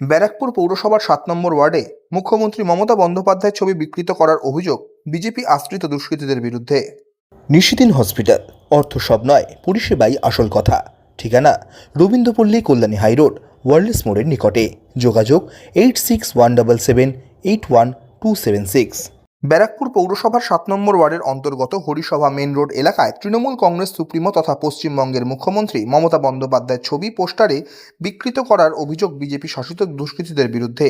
ব্যারাকপুর পৌরসভার সাত নম্বর ওয়ার্ডে মুখ্যমন্ত্রী মমতা বন্দ্যোপাধ্যায়ের ছবি বিকৃত করার অভিযোগ বিজেপি আশ্রিত দুষ্কৃতীদের বিরুদ্ধে। নিশিদিন হসপিটাল, অর্থ সব নয়, পরিষেবাই আসল কথা। ঠিকানা, রবীন্দ্রপল্লী, কল্যাণী হাইরোড ওয়ার্ল্ডস মোড়ের নিকটে। যোগাযোগ, eight six one double seven, eight one two seven six. Barrackpore পৌরসভার সাত নম্বর ওয়ার্ডের অন্তর্গত হরিসভা মেন রোড এলাকায় তৃণমূল কংগ্রেস, সুপ্রিমো তথা পশ্চিমবঙ্গের মুখ্যমন্ত্রী মমতা বন্দ্যোপাধ্যায়ের ছবি, পোস্টারে বিকৃত করার অভিযোগ বিজেপি শাসিত দুষ্কৃতীদের বিরুদ্ধে।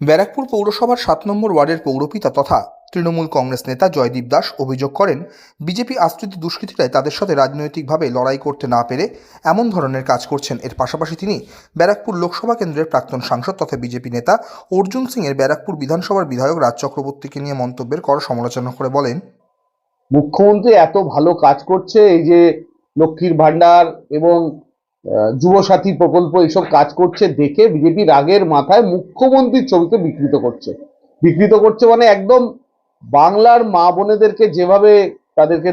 ব্যারাকপুর পৌরসভার সাত নম্বর ওয়ার্ডের পৌরপিতা তথা তৃণমূল কংগ্রেস নেতা জয়দীপ দাস অভিযোগ করেন, বিজেপি আশ্রিত দুষ্কৃতীরাই তাদের সাথে রাজনৈতিকভাবে লড়াই করতে না পেরে এমন ধরনের কাজ করছেন। এর পাশাপাশি তিনি ব্যারাকপুর লোকসভা কেন্দ্রের প্রাক্তন সাংসদ তথা বিজেপি নেতা অর্জুন সিংয়ের ব্যারাকপুর বিধানসভার বিধায়ক রাজ চক্রবর্তীকে নিয়ে মন্তব্যের কর সমালোচনা করে বলেন, মুখ্যমন্ত্রী এত ভালো কাজ করছে, এই যে লক্ষ্মীর ভান্ডার এবং যুবসাথী প্রকল্প এইসব কাজ করছে দেখে বিজেপি রাগের মাথায় মুখ্যমন্ত্রীর ছবিকে বিকৃত করছে। বিকৃত করছে মানে একদম বাংলার মা বোনেদেরকে যেভাবে তাদেরকে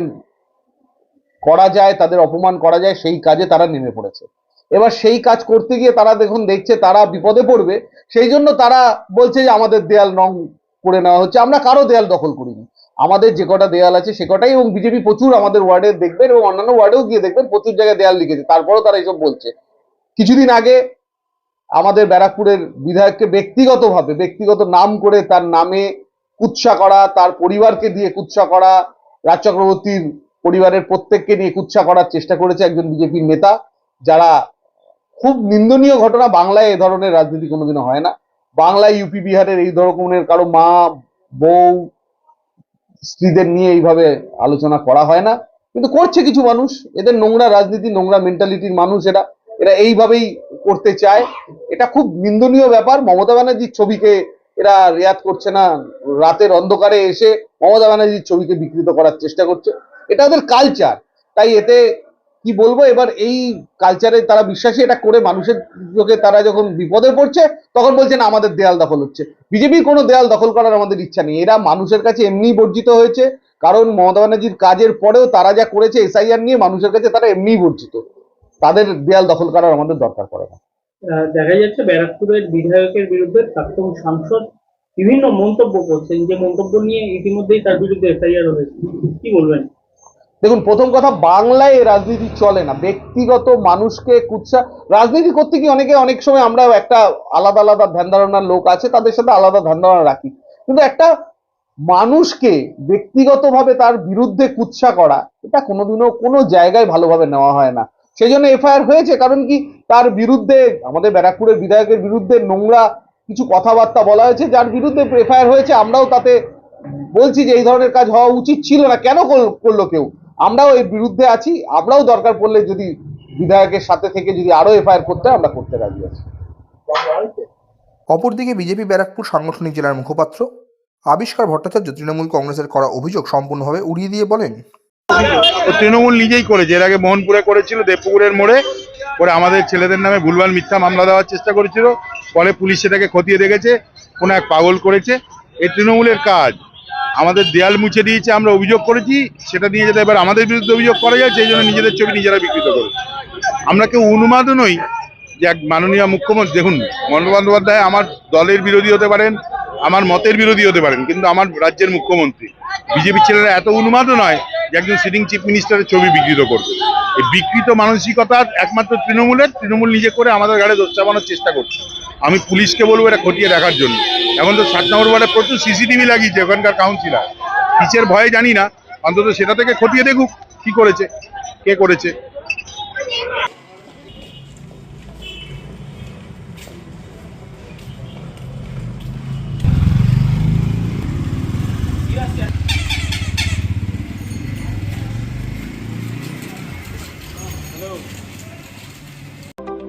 করা যায়, তাদের অপমান করা যায়, সেই কাজে তারা নেমে পড়েছে। এবার সেই কাজ করতে গিয়ে তারা দেখুন, দেখছে তারা বিপদে পড়বে, সেই জন্য তারা বলছে যে আমাদের দেয়াল রং করে নেওয়া হচ্ছে, আমরা কারও দেয়াল দখল করিনি। আমাদের যে কটা দেয়াল আছে সে কটাই, এবং বিজেপি প্রচুর আমাদের ওয়ার্ডে দেখবেন, এবং অন্যান্য ওয়ার্ডেও গিয়ে দেখবেন, প্রচুর জায়গায় দেয়াল লিখেছে। তারপরেও তারা এইসব বলছে। কিছুদিন আগে আমাদের ব্যারাকপুরের বিধায়ককে ব্যক্তিগতভাবে, ব্যক্তিগত নাম করে তার নামে কুৎসা করা, তার পরিবারকে দিয়ে কুৎসা করা, রাজ চক্রবর্তীর পরিবারের প্রত্যেককে নিয়ে কুৎসা করার চেষ্টা করেছে একজন বিজেপির নেতা, যারা খুব নিন্দনীয় ঘটনা বাংলায় এ ধরনের রাজনীতি কোনোদিনও হয় না। বাংলায় ইউপি বিহারের এই ধরনের কারও মা, বউ, স্ত্রীদের নিয়ে এইভাবে আলোচনা করা হয় না। কিন্তু করছে কিছু মানুষ, এদের নোংরা রাজনীতি, নোংরা মেন্টালিটির মানুষ এরা এরা এইভাবেই করতে চায়। এটা খুব নিন্দনীয় ব্যাপার। মমতা ব্যানার্জির ছবিকে এরা রেয়াত করছে না, রাতের অন্ধকারে এসে মমতা ব্যানার্জির ছবিকে বিকৃত করার চেষ্টা করছে। এটা ওদের কালচার তাই এতে কি বলব, এবার এই কালচারে তারা বিশ্বাসী, এটা করে মানুষের চোখে তারা যখন বিপদে পড়ছে, তখন বলছে, না, আমাদের দেয়াল দখল হচ্ছে। বিজেপির কোনো দেয়াল দখল করার আমাদের ইচ্ছা নেই। এরা মানুষের কাছে এমনিই বর্জিত হয়েছে, কারণ মমতা ব্যানার্জির কাজের পরেও তারা যা করেছে, এসআইআর নিয়ে মানুষের কাছে তারা এমনি বর্জিত। তাদের দেয়াল দখল করার আমাদের দরকার পড়ে না। দেখা যাচ্ছে ব্যারাকপুরের বিধায়কের বিরুদ্ধে প্রাক্তন সাংসদ বিভিন্ন মন্তব্য করছেন, যে মন্তব্য নিয়ে ইতিমধ্যেই তার বিরুদ্ধে এফআইআর হয়েছে। কি বলবেন? দেখুন, প্রথম কথা, বাংলায় রাজনীতি চলে না। ব্যক্তিগত মানুষকে কুৎসা রাজনীতি করতে গিয়ে অনেকে, অনেক সময় আমরা একটা আলাদা আলাদা ধ্যান ধারণার লোক আছে, তাদের সাথে আলাদা ধ্যান ধারণা রাখি। কিন্তু একটা মানুষকে ব্যক্তিগতভাবে তার বিরুদ্ধে কুৎসা করা, এটা কোনোদিনও কোনো জায়গায় ভালোভাবে নেওয়া হয় না। সেই জন্য এফআইআর হয়েছে, কারণ কি তার বিরুদ্ধে, আমাদের ব্যারাকপুরের বিধায়কের বিরুদ্ধে নোংরা কিছু কথাবার্তা বলা হয়েছে, যার বিরুদ্ধে এফআইআর হয়েছে, আমরাও তাতে বলছি যে এই ধরনের কাজ হওয়া উচিত ছিল না। কেন করল কেউ? আমরাও এর বিরুদ্ধে আছি, আমরাও দরকার পড়লে যদি বিধায়কের সাথে থেকে যদি আরও এফআইআর করতে হয়, আমরা করতে রাজি আছি। অপরদিকে বিজেপি ব্যারাকপুর সাংগঠনিক জেলার মুখপাত্র আবিষ্কার ভট্টাচার্য তৃণমূল কংগ্রেসের করা অভিযোগ সম্পূর্ণভাবে উড়িয়ে দিয়ে বলেন তৃণমূল নিজেই করেছে। এর আগে মোহনপুরে করেছিল, দেবপুকুরের মোড়ে। পরে আমাদের ছেলেদের নামে ভুলভাল মিথ্যা মামলা দেওয়ার চেষ্টা করেছিল। পরে পুলিশ সেটাকে খতিয়ে দেখেছে, কোনো এক পাগল করেছে। এই তৃণমূলের কাজ। আমাদের দেয়াল মুছে দিয়েছে, আমরা অভিযোগ করেছি, সেটা নিয়ে যাতে এবার আমাদের বিরুদ্ধে অভিযোগ করা যায়, সেই জন্য নিজেদের ছবি নিজেরা বিকৃত করেছে। আমরা কেউ উন্মাদও নই যে এক মাননীয় মুখ্যমন্ত্রী, দেখুন, মমতা বন্দ্যোপাধ্যায় আমার দলের বিরোধী হতে পারেন, আমার মতের বিরোধী হতে পারেন, কিন্তু আমার রাজ্যের মুখ্যমন্ত্রী। বিজেপি ছেলেরা এত উন্মাদও নয় যে একজন সিটিং চিফ মিনিস্টারের ছবি বিকৃত করবে। এই বিকৃত মানসিকতা একমাত্র তৃণমূলের, তৃণমূল নিজে করে আমাদের গাড়ি দোষ চাপানোর চেষ্টা করছে। আমি পুলিশকে বলব এটা খতিয়ে দেখার জন্য। এখন তো সাত নম্বর ওয়ার্ডে প্রচুর সিসিটিভি লাগিয়েছে ওখানকার কাউন্সিলার কিসের ভয়ে জানি না, অন্তত সেটা থেকে খতিয়ে দেখুক, কি করেছে, কে করেছে।